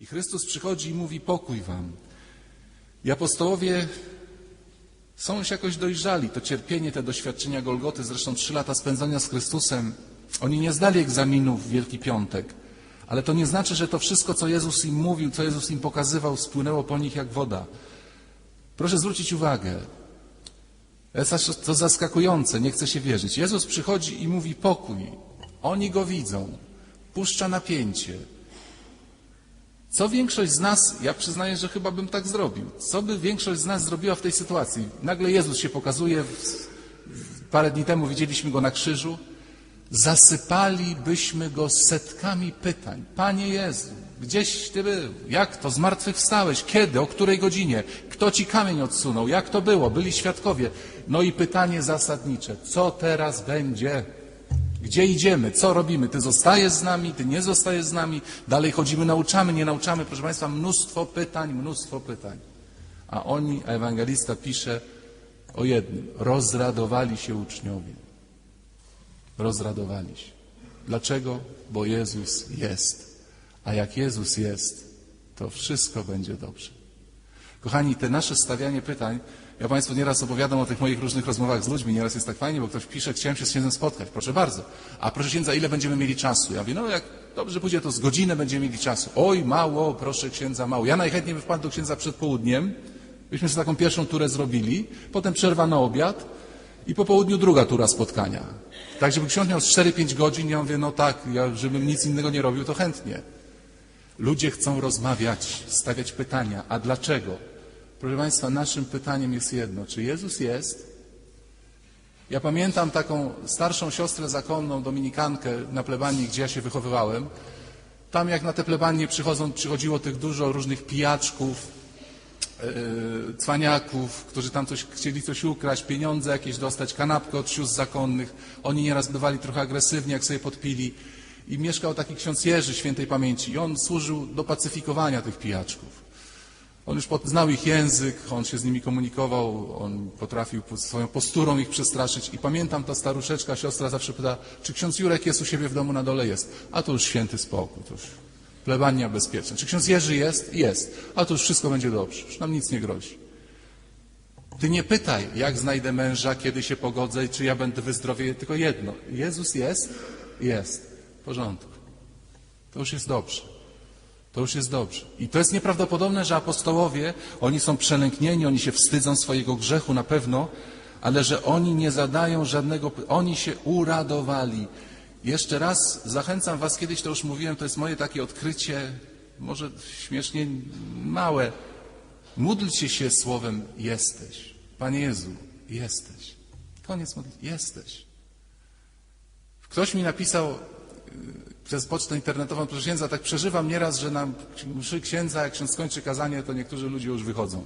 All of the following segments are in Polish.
I Chrystus przychodzi i mówi pokój wam. I apostołowie są już jakoś dojrzali. To cierpienie, te doświadczenia Golgoty, zresztą trzy lata spędzania z Chrystusem, oni nie zdali egzaminów w Wielki Piątek. Ale to nie znaczy, że to wszystko, co Jezus im mówił, co Jezus im pokazywał, spłynęło po nich jak woda. Proszę zwrócić uwagę. To zaskakujące, nie chce się wierzyć. Jezus przychodzi i mówi pokój. Oni go widzą. Puszcza napięcie. Co większość z nas, ja przyznaję, że chyba bym tak zrobił. Co by większość z nas zrobiła w tej sytuacji? Nagle Jezus się pokazuje, parę dni temu widzieliśmy go na krzyżu. Zasypalibyśmy go setkami pytań. Panie Jezu, gdzieś Ty był? Jak to? Zmartwychwstałeś? Kiedy? O której godzinie? Kto Ci kamień odsunął? Jak to było? Byli świadkowie. No i pytanie zasadnicze. Co teraz będzie? Gdzie idziemy? Co robimy? Ty zostajesz z nami? Ty nie zostajesz z nami? Dalej chodzimy, nauczamy, nie nauczamy? Proszę Państwa, mnóstwo pytań, mnóstwo pytań. A oni, a ewangelista pisze o jednym. Rozradowali się uczniowie. Rozradowali się. Dlaczego? Bo Jezus jest. A jak Jezus jest, to wszystko będzie dobrze. Kochani, te nasze stawianie pytań, ja Państwu nieraz opowiadam o tych moich różnych rozmowach z ludźmi, nieraz jest tak fajnie, bo ktoś pisze, chciałem się z księdzem spotkać, proszę bardzo. A proszę księdza, ile będziemy mieli czasu? Ja mówię, no jak dobrze pójdzie, to z godzinę będziemy mieli czasu. Oj, mało, proszę księdza, mało. Ja najchętniej bym wpadł do księdza przed południem, byśmy sobie taką pierwszą turę zrobili, potem przerwa na obiad i po południu druga tura spotkania. Tak, żeby ksiądz miał z 4-5 godzin, ja mówię, no tak, ja, żebym nic innego nie robił, to chętnie. Ludzie chcą rozmawiać, stawiać pytania. A dlaczego? Proszę Państwa, naszym pytaniem jest jedno. Czy Jezus jest? Ja pamiętam taką starszą siostrę zakonną, dominikankę na plebanii, gdzie ja się wychowywałem. Tam jak na te plebanie przychodzą, przychodziło tych dużo różnych pijaczków, yy, cwaniaków, którzy tam coś, chcieli coś ukraść, pieniądze jakieś dostać, kanapkę od sióstr zakonnych. Oni nieraz bywali trochę agresywni, jak sobie podpili. I mieszkał taki ksiądz Jerzy świętej pamięci. I on służył do pacyfikowania tych pijaczków. On już znał ich język, on się z nimi komunikował, on potrafił swoją posturą ich przestraszyć. I pamiętam, ta staruszeczka, siostra zawsze pyta, czy ksiądz Jurek jest u siebie w domu na dole? Jest. A to już święty spokój, to już plebania bezpieczna. Czy ksiądz Jerzy jest? Jest. A to już wszystko będzie dobrze, już nam nic nie grozi. Ty nie pytaj, jak znajdę męża, kiedy się pogodzę, czy ja będę wyzdrowieję, tylko jedno. Jezus jest? Jest. Porządku. To już jest dobrze. To już jest dobrze. I to jest nieprawdopodobne, że apostołowie, oni są przelęknieni, oni się wstydzą swojego grzechu na pewno, ale że oni nie zadają żadnego, oni się uradowali. Jeszcze raz zachęcam Was, kiedyś to już mówiłem, to jest moje takie odkrycie, może śmiesznie małe. Módlcie się słowem jesteś. Panie Jezu, jesteś. Koniec modlitwy. Jesteś. Ktoś mi napisał przez pocztę internetową, proszę księdza, tak przeżywam nieraz, że na mszy księdza, jak ksiądz skończy kazanie, to niektórzy ludzie już wychodzą.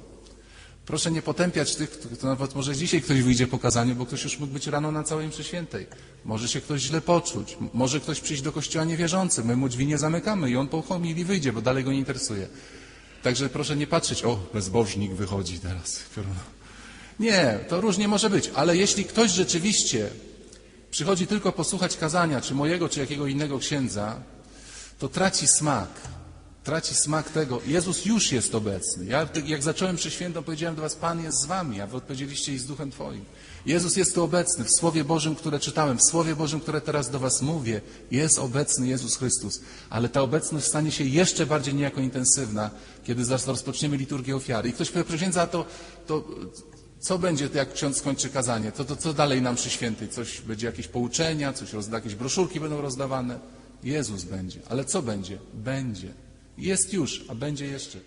Proszę nie potępiać tych, to nawet może dzisiaj ktoś wyjdzie po kazaniu, bo ktoś już mógł być rano na całej mszy świętej. Może się ktoś źle poczuć, może ktoś przyjść do kościoła niewierzący, my mu drzwi nie zamykamy i on po homilii wyjdzie, bo dalej go nie interesuje. Także proszę nie patrzeć, o, bezbożnik wychodzi teraz. Nie, to różnie może być, ale jeśli ktoś rzeczywiście przychodzi tylko posłuchać kazania, czy mojego, czy jakiego innego księdza, to traci smak. Traci smak tego. Jezus już jest obecny. Ja jak zacząłem przy świętą, powiedziałem do was, Pan jest z wami, a wy odpowiedzieliście i z duchem Twoim. Jezus jest tu obecny. W Słowie Bożym, które czytałem, w Słowie Bożym, które teraz do was mówię, jest obecny Jezus Chrystus. Ale ta obecność stanie się jeszcze bardziej niejako intensywna, kiedy rozpoczniemy liturgię ofiary. I ktoś powie, księdza, to, to co będzie, jak ksiądz skończy kazanie? To, to co dalej nam przy świętej? Coś będzie jakieś pouczenia, coś rozda, jakieś broszurki będą rozdawane? Jezus będzie. Ale co będzie? Będzie. Jest już, a będzie jeszcze.